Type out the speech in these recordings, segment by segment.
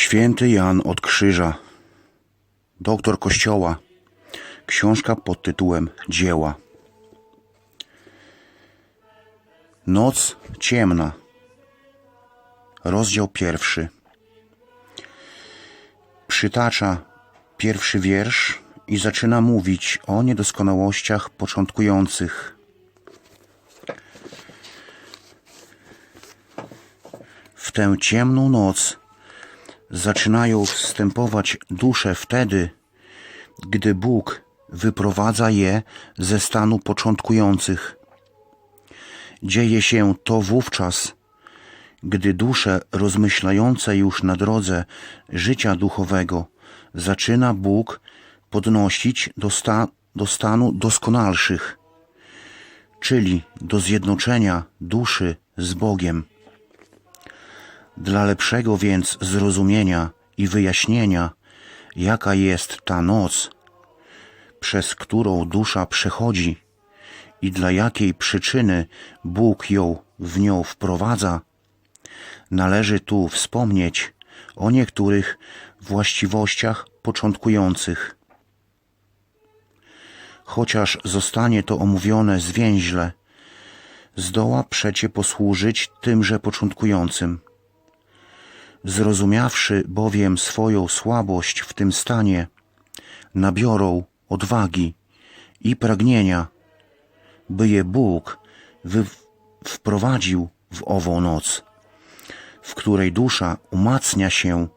Święty Jan od Krzyża, doktor Kościoła, książka pod tytułem Dzieła. Noc ciemna, rozdział pierwszy. Przytacza pierwszy wiersz i zaczyna mówić o niedoskonałościach początkujących. W tę ciemną noc zaczynają wstępować dusze wtedy, gdy Bóg wyprowadza je ze stanu początkujących. Dzieje się to wówczas, gdy dusze rozmyślające już na drodze życia duchowego zaczyna Bóg podnosić do, sta, do stanu doskonalszych, czyli do zjednoczenia duszy z Bogiem. Dla lepszego więc zrozumienia i wyjaśnienia, jaka jest ta noc, przez którą dusza przechodzi i dla jakiej przyczyny Bóg ją w nią wprowadza, należy tu wspomnieć o niektórych właściwościach początkujących. Chociaż zostanie to omówione zwięźle, zdoła przecie posłużyć tymże początkującym. Zrozumiawszy bowiem swoją słabość w tym stanie, nabiorą odwagi i pragnienia, by je Bóg wprowadził w ową noc, w której dusza umacnia się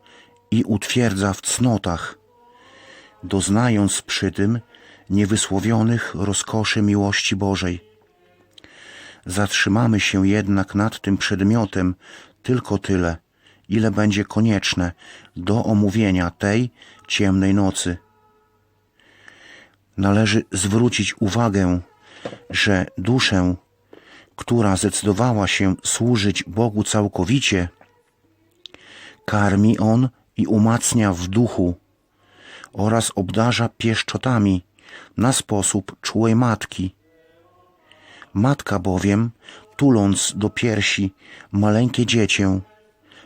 i utwierdza w cnotach, doznając przy tym niewysłowionych rozkoszy miłości Bożej. Zatrzymamy się jednak nad tym przedmiotem tylko tyle, ile będzie konieczne do omówienia tej ciemnej nocy. Należy zwrócić uwagę, że duszę, która zdecydowała się służyć Bogu całkowicie, karmi On i umacnia w duchu oraz obdarza pieszczotami na sposób czułej matki. Matka bowiem, tuląc do piersi maleńkie dziecię,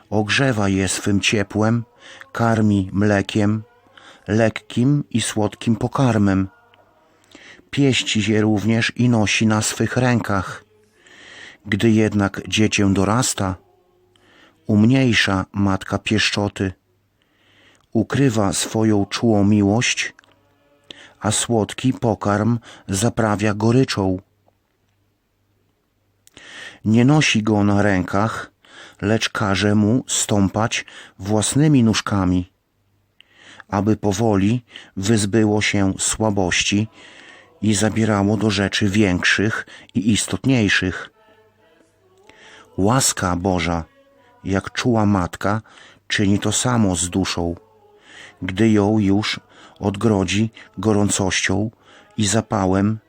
ogrzewa je swym ciepłem, karmi mlekiem, lekkim i słodkim pokarmem. Pieści je również i nosi na swych rękach. Gdy jednak dziecię dorasta, umniejsza matka pieszczoty, ukrywa swoją czułą miłość, a słodki pokarm zaprawia goryczą. Nie nosi go na rękach, lecz każe mu stąpać własnymi nóżkami, aby powoli wyzbyło się słabości i zabierało do rzeczy większych i istotniejszych. Łaska Boża, jak czuła matka, czyni to samo z duszą, gdy ją już odgrodzi gorącością i zapałem,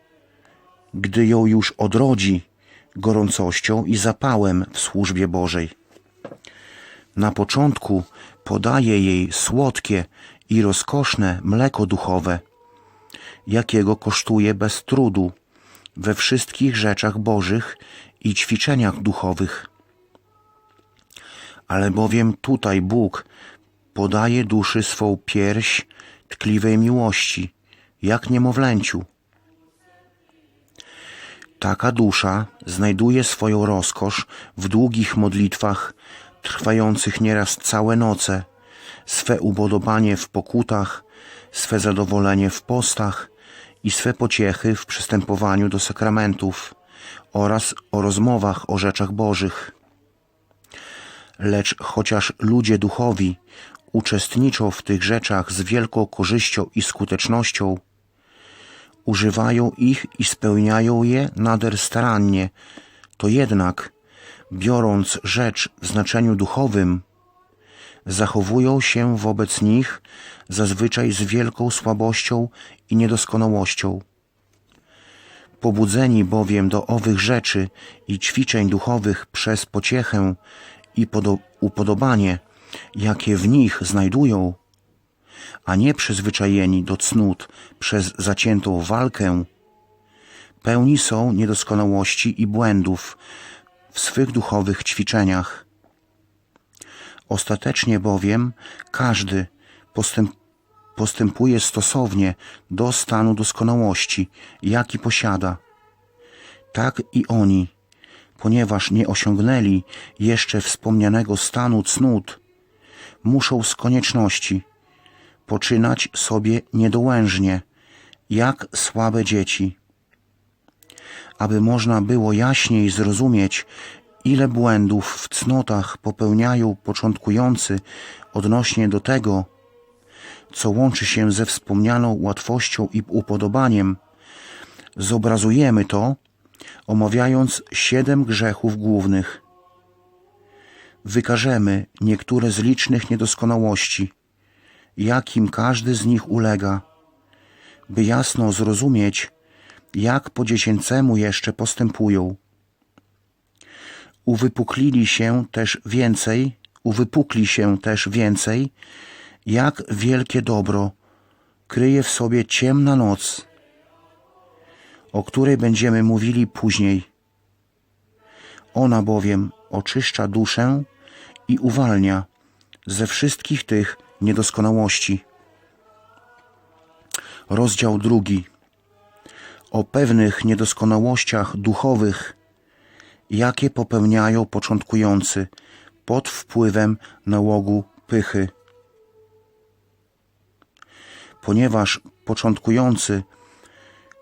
gdy ją już odrodzi gorącością i zapałem w służbie Bożej. Na początku podaje jej słodkie i rozkoszne mleko duchowe, jakiego kosztuje bez trudu we wszystkich rzeczach Bożych i ćwiczeniach duchowych. Ale bowiem tutaj Bóg podaje duszy swą pierś tkliwej miłości, jak niemowlęciu. Taka dusza znajduje swoją rozkosz w długich modlitwach, trwających nieraz całe noce, swe upodobanie w pokutach, swe zadowolenie w postach i swe pociechy w przystępowaniu do sakramentów oraz o rozmowach o rzeczach bożych. Lecz chociaż ludzie duchowi uczestniczą w tych rzeczach z wielką korzyścią i skutecznością, używają ich i spełniają je nader starannie, to jednak, biorąc rzecz w znaczeniu duchowym, zachowują się wobec nich zazwyczaj z wielką słabością i niedoskonałością. Pobudzeni bowiem do owych rzeczy i ćwiczeń duchowych przez pociechę i podo- upodobanie, jakie w nich znajdują, a nie przyzwyczajeni do cnót przez zaciętą walkę, pełni są niedoskonałości i błędów w swych duchowych ćwiczeniach. Ostatecznie bowiem każdy postęp, postępuje stosownie do stanu doskonałości, jaki posiada. Tak i oni, ponieważ nie osiągnęli jeszcze wspomnianego stanu cnót, muszą z konieczności poczynać sobie niedołężnie, jak słabe dzieci. Aby można było jaśniej zrozumieć, ile błędów w cnotach popełniają początkujący odnośnie do tego, co łączy się ze wspomnianą łatwością i upodobaniem, zobrazujemy to, omawiając siedem grzechów głównych. Wykażemy niektóre z licznych niedoskonałości, jakim każdy z nich ulega, by jasno zrozumieć, jak po dziecięcemu jeszcze postępują. Uwypuklili się też więcej, uwypukli się też więcej, jak wielkie dobro kryje w sobie ciemna noc, o której będziemy mówili później. Ona bowiem oczyszcza duszę i uwalnia ze wszystkich tych niedoskonałości. Rozdział drugi. O pewnych niedoskonałościach duchowych, jakie popełniają początkujący pod wpływem nałogu pychy. Ponieważ początkujący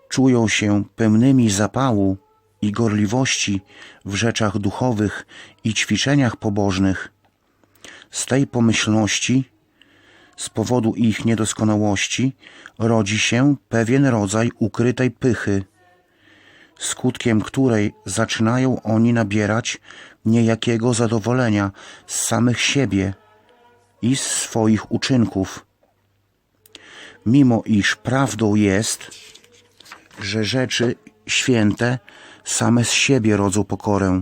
czują się pełnymi zapału i gorliwości w rzeczach duchowych i ćwiczeniach pobożnych, z tej pomyślności, z powodu ich niedoskonałości, rodzi się pewien rodzaj ukrytej pychy, skutkiem której zaczynają oni nabierać niejakiego zadowolenia z samych siebie i z swoich uczynków. Mimo iż prawdą jest, że rzeczy święte same z siebie rodzą pokorę.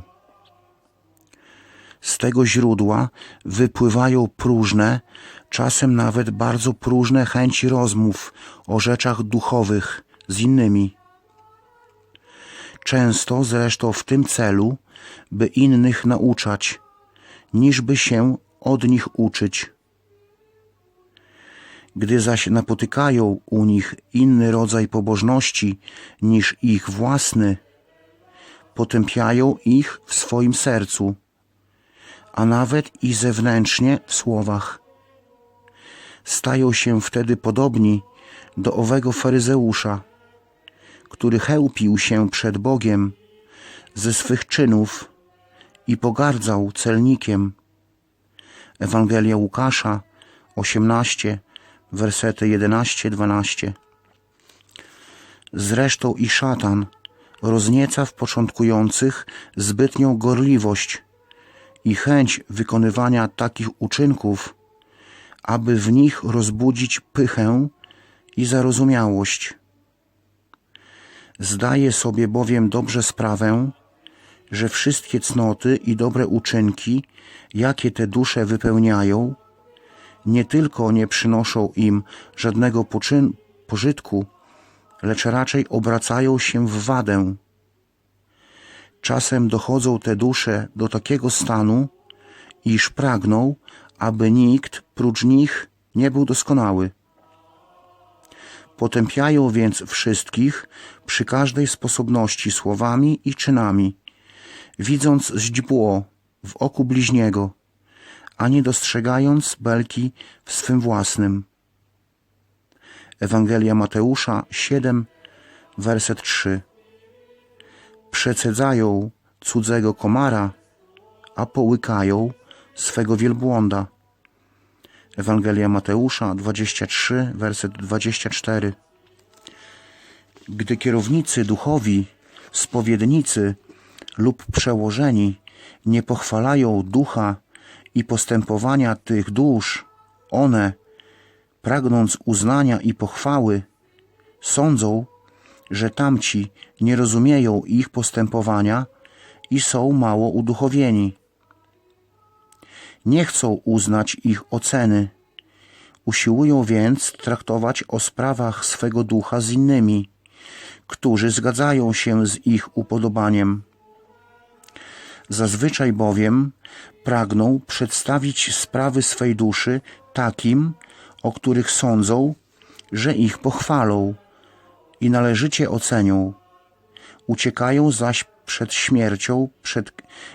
Z tego źródła wypływają próżne, czasem nawet bardzo próżne chęci rozmów o rzeczach duchowych z innymi. Często zresztą w tym celu, by innych nauczać, niżby się od nich uczyć. Gdy zaś napotykają u nich inny rodzaj pobożności niż ich własny, potępiają ich w swoim sercu, a nawet i zewnętrznie w słowach. Stają się wtedy podobni do owego faryzeusza, który chełpił się przed Bogiem ze swych czynów i pogardzał celnikiem. Ewangelia Łukasza 18, wersety 11-12. Zresztą i szatan roznieca w początkujących zbytnią gorliwość i chęć wykonywania takich uczynków, aby w nich rozbudzić pychę i zarozumiałość. Zdaje sobie bowiem dobrze sprawę, że wszystkie cnoty i dobre uczynki, jakie te dusze wypełniają, nie tylko nie przynoszą im żadnego poczyn- pożytku, lecz raczej obracają się w wadę. Czasem dochodzą te dusze do takiego stanu, iż pragną, aby nikt prócz nich nie był doskonały. Potępiają więc wszystkich przy każdej sposobności słowami i czynami, widząc źdźbło w oku bliźniego, a nie dostrzegając belki w swym własnym. Ewangelia Mateusza 7, werset 3. Przecedzają cudzego komara, a połykają swego wielbłąda. Ewangelia Mateusza 23, werset 24. Gdy kierownicy duchowi, spowiednicy lub przełożeni nie pochwalają ducha i postępowania tych dusz, one, pragnąc uznania i pochwały, sądzą, że tamci nie rozumieją ich postępowania i są mało uduchowieni. Nie chcą uznać ich oceny, usiłują więc traktować o sprawach swego ducha z innymi, którzy zgadzają się z ich upodobaniem. Zazwyczaj bowiem pragną przedstawić sprawy swej duszy takim, o których sądzą, że ich pochwalą i należycie ocenią. Uciekają zaś przed śmiercią, przed,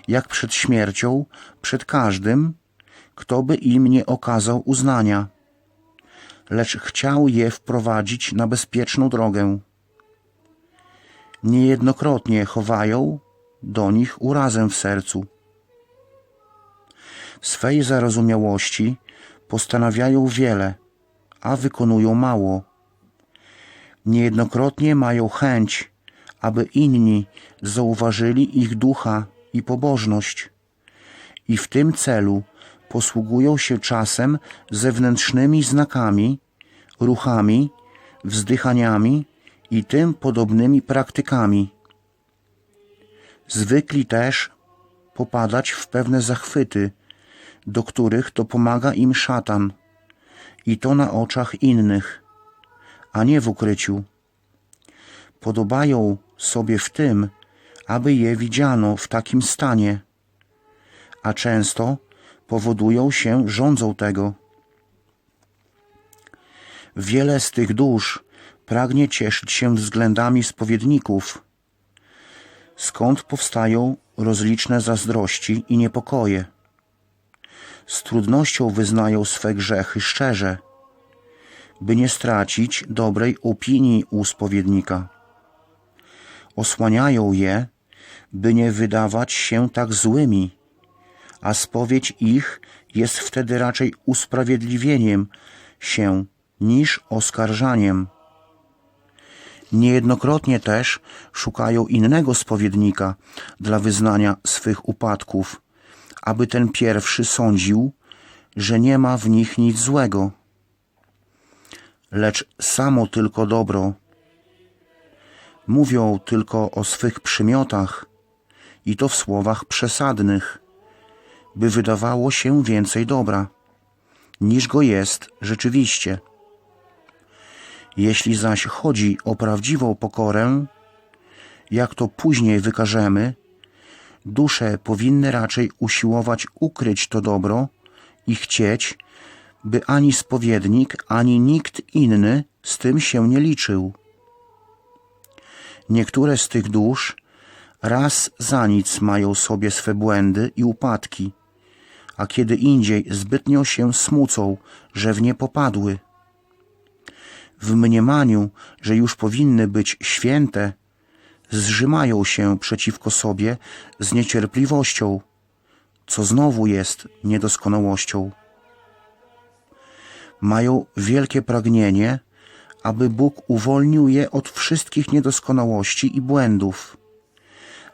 jak przed śmiercią, przed każdym, kto by im nie okazał uznania, lecz chciał je wprowadzić na bezpieczną drogę. Niejednokrotnie chowają do nich urazę w sercu. W swej zarozumiałości postanawiają wiele, a wykonują mało. Niejednokrotnie mają chęć, aby inni zauważyli ich ducha i pobożność, i w tym celu posługują się czasem zewnętrznymi znakami, ruchami, wzdychaniami i tym podobnymi praktykami. Zwykli też popadać w pewne zachwyty, do których to pomaga im szatan, i to na oczach innych, a nie w ukryciu. Podobają sobie w tym, aby je widziano w takim stanie, a często powodują się rządzą tego. Wiele z tych dusz pragnie cieszyć się względami spowiedników, skąd powstają rozliczne zazdrości i niepokoje. Z trudnością wyznają swe grzechy szczerze, by nie stracić dobrej opinii u spowiednika. Osłaniają je, by nie wydawać się tak złymi, a spowiedź ich jest wtedy raczej usprawiedliwieniem się niż oskarżaniem. Niejednokrotnie też szukają innego spowiednika dla wyznania swych upadków, aby ten pierwszy sądził, że nie ma w nich nic złego, lecz samo tylko dobro. Mówią tylko o swych przymiotach i to w słowach przesadnych, by wydawało się więcej dobra, niż go jest rzeczywiście. Jeśli zaś chodzi o prawdziwą pokorę, jak to później wykażemy, dusze powinny raczej usiłować ukryć to dobro i chcieć, by ani spowiednik, ani nikt inny z tym się nie liczył. Niektóre z tych dusz raz za nic mają sobie swe błędy i upadki, a kiedy indziej zbytnio się smucą, że w nie popadły. W mniemaniu, że już powinny być święte, zrzymają się przeciwko sobie z niecierpliwością, co znowu jest niedoskonałością. Mają wielkie pragnienie, aby Bóg uwolnił je od wszystkich niedoskonałości i błędów,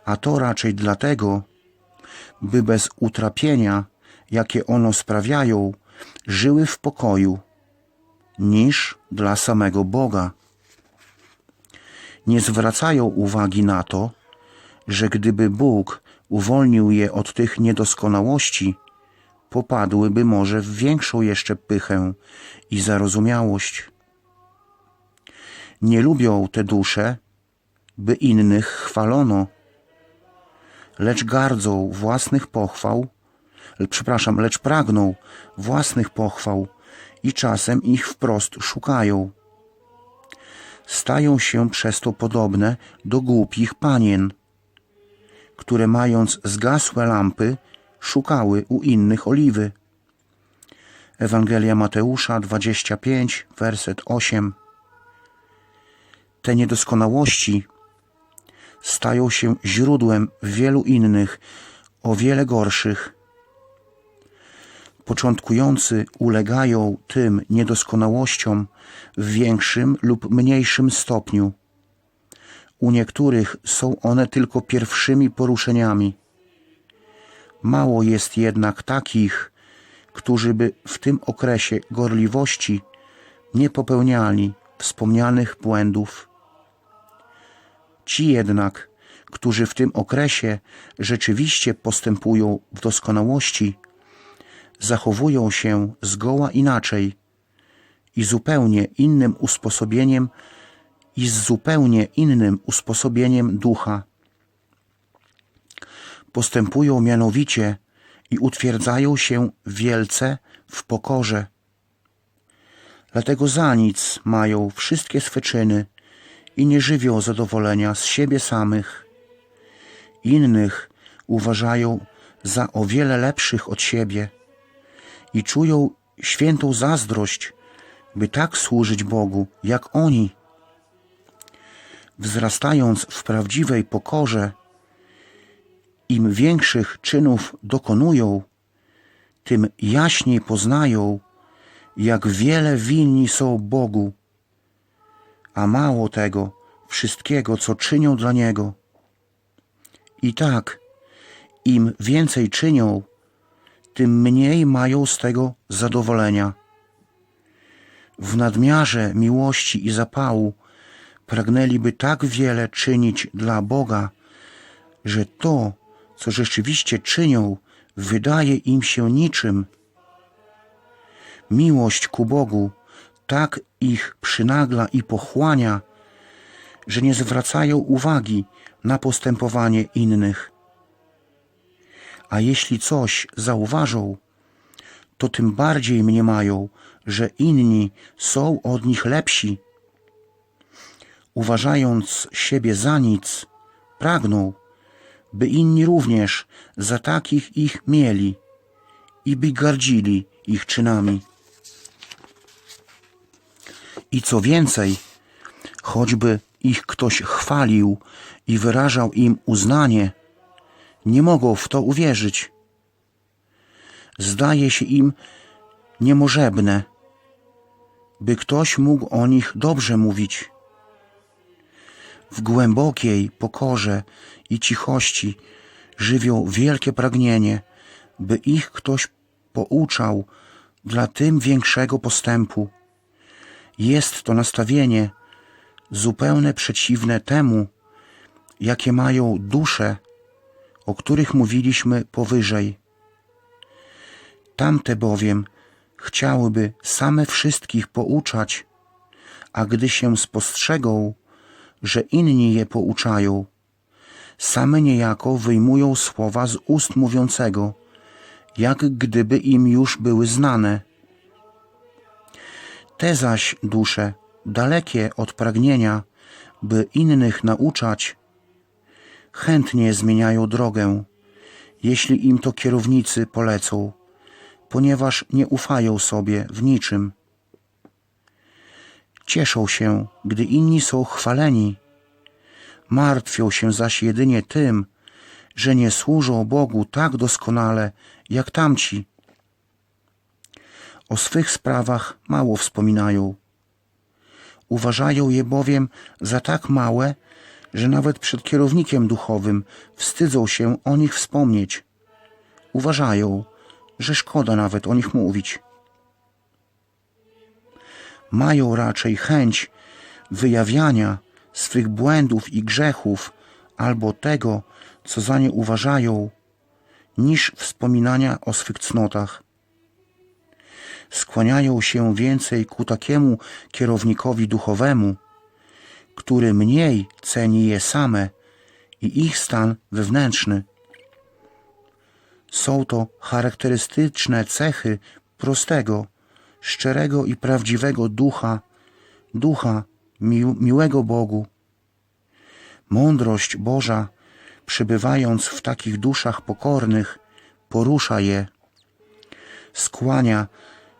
a to raczej dlatego, by bez utrapienia, jakie ono sprawiają, żyły w pokoju, niż dla samego Boga. Nie zwracają uwagi na to, że gdyby Bóg uwolnił je od tych niedoskonałości, popadłyby może w większą jeszcze pychę i zarozumiałość. Nie lubią te dusze, by innych chwalono, lecz gardzą własnych pochwał, przepraszam, lecz pragną własnych pochwał i czasem ich wprost szukają. Stają się przez to podobne do głupich panien, które mając zgasłe lampy, szukały u innych oliwy. Ewangelia Mateusza 25, werset 8. Te niedoskonałości stają się źródłem wielu innych, o wiele gorszych. Początkujący ulegają tym niedoskonałościom w większym lub mniejszym stopniu. U niektórych są one tylko pierwszymi poruszeniami. Mało jest jednak takich, którzy by w tym okresie gorliwości nie popełniali wspomnianych błędów. Ci jednak, którzy w tym okresie rzeczywiście postępują w doskonałości, zachowują się zgoła inaczej i zupełnie innym usposobieniem i z zupełnie innym usposobieniem ducha. Postępują mianowicie i utwierdzają się wielce w pokorze. Dlatego za nic mają wszystkie swe czyny i nie żywią zadowolenia z siebie samych. Innych uważają za o wiele lepszych od siebie i czują świętą zazdrość, by tak służyć Bogu, jak oni. Wzrastając w prawdziwej pokorze, im większych czynów dokonują, tym jaśniej poznają, jak wiele winni są Bogu, a mało tego, wszystkiego, co czynią dla Niego. I tak, im więcej czynią, tym mniej mają z tego zadowolenia. W nadmiarze miłości i zapału pragnęliby tak wiele czynić dla Boga, że to, co rzeczywiście czynią, wydaje im się niczym. Miłość ku Bogu tak ich przynagla i pochłania, że nie zwracają uwagi na postępowanie innych. A jeśli coś zauważą, to tym bardziej mniemają, że inni są od nich lepsi. Uważając siebie za nic, pragną, by inni również za takich ich mieli i by gardzili ich czynami. I co więcej, choćby ich ktoś chwalił i wyrażał im uznanie, nie mogą w to uwierzyć. Zdaje się im niemożebne, by ktoś mógł o nich dobrze mówić. W głębokiej pokorze i cichości żywią wielkie pragnienie, by ich ktoś pouczał dla tym większego postępu. Jest to nastawienie zupełnie przeciwne temu, jakie mają dusze, o których mówiliśmy powyżej. Tamte bowiem chciałyby same wszystkich pouczać, a gdy się spostrzegą, że inni je pouczają, same niejako wyjmują słowa z ust mówiącego, jak gdyby im już były znane. Te zaś dusze, dalekie od pragnienia, by innych nauczać, chętnie zmieniają drogę, jeśli im to kierownicy polecą, ponieważ nie ufają sobie w niczym. Cieszą się, gdy inni są chwaleni, martwią się zaś jedynie tym, że nie służą Bogu tak doskonale jak tamci. O swych sprawach mało wspominają. Uważają je bowiem za tak małe, że nawet przed kierownikiem duchowym wstydzą się o nich wspomnieć. Uważają, że szkoda nawet o nich mówić. Mają raczej chęć wyjawiania swych błędów i grzechów albo tego, co za nie uważają, niż wspominania o swych cnotach. Skłaniają się więcej ku takiemu kierownikowi duchowemu, który mniej ceni je same i ich stan wewnętrzny. Są to charakterystyczne cechy prostego, szczerego i prawdziwego ducha, ducha mi miłego Bogu. Mądrość Boża, przybywając w takich duszach pokornych, porusza je, skłania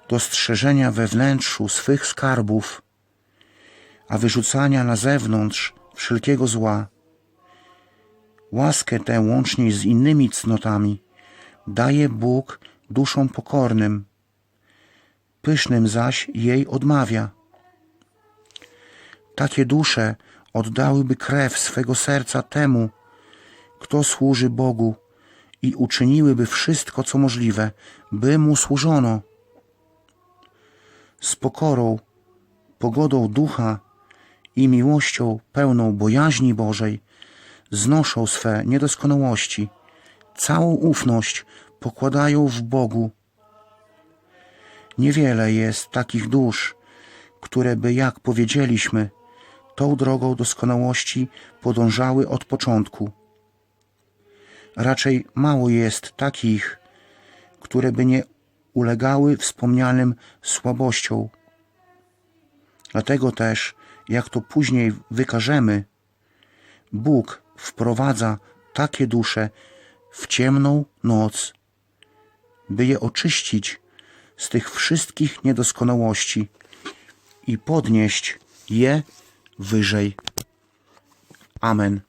do strzeżenia we wnętrzu swych skarbów, a wyrzucania na zewnątrz wszelkiego zła. Łaskę tę łącznie z innymi cnotami daje Bóg duszom pokornym, pysznym zaś jej odmawia. Takie dusze oddałyby krew swego serca temu, kto służy Bogu i uczyniłyby wszystko, co możliwe, by Mu służono. Z pokorą, pogodą ducha i miłością pełną bojaźni Bożej znoszą swe niedoskonałości, całą ufność pokładają w Bogu. Niewiele jest takich dusz, które by, jak powiedzieliśmy, tą drogą doskonałości podążały od początku. Raczej mało jest takich, które by nie ulegały wspomnianym słabościom. Dlatego też, jak to później wykażemy, Bóg wprowadza takie dusze w ciemną noc, by je oczyścić z tych wszystkich niedoskonałości i podnieść je wyżej. Amen.